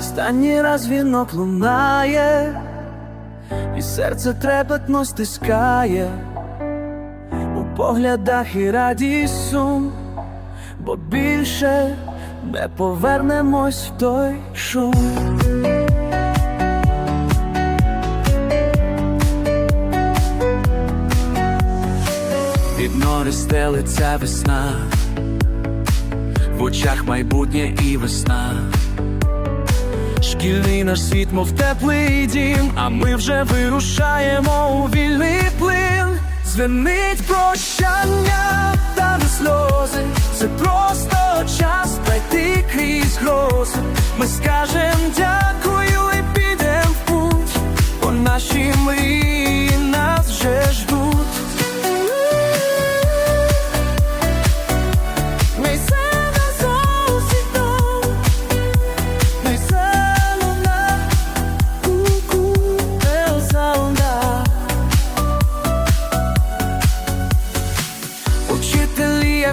Останній раз вінок лунає, і серце трепетно стискає, у поглядах і радість сум, бо більше не повернемось в той шум. Під нори стелиться весна, в очах майбутнє і весна. Шкільний наш світ, мов теплий дім, а ми вже вирушаємо у вільний плин. Звенить прощання та не сльози. Це просто час пройти крізь грози. Ми скажем дякую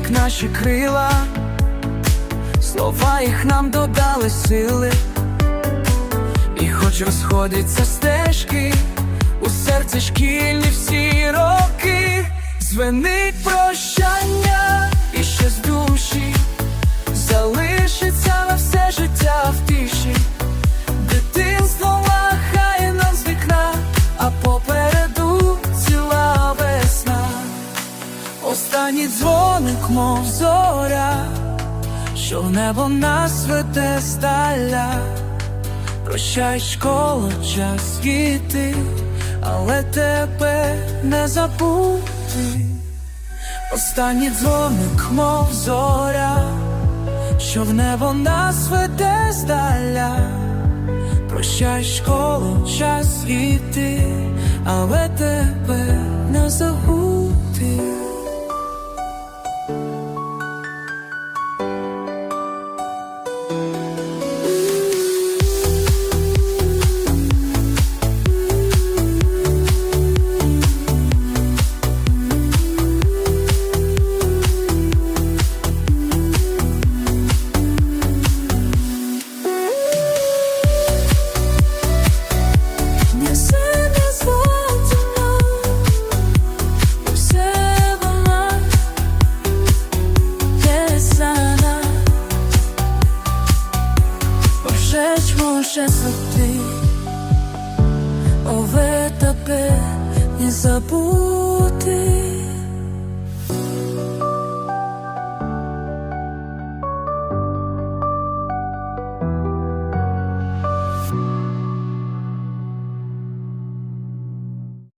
наші крила, слова їх нам додали сили, і хоч розходяться стежки, у серці шкільні всі роки, звенить прощання і ще з душі залишиться на все життя в тиші. Дитинство махає нам з вікна, а попереду ціла весна. Останній дзвоник, мов зоря, що в небо нас веде здаля. Прощай, школа, час йти, але тебе не забути. Останній дзвоник, мов зоря, що в небо нас веде здаля. Прощай, школу, час іти, але тебе. чесноти, ове тебе не забудь.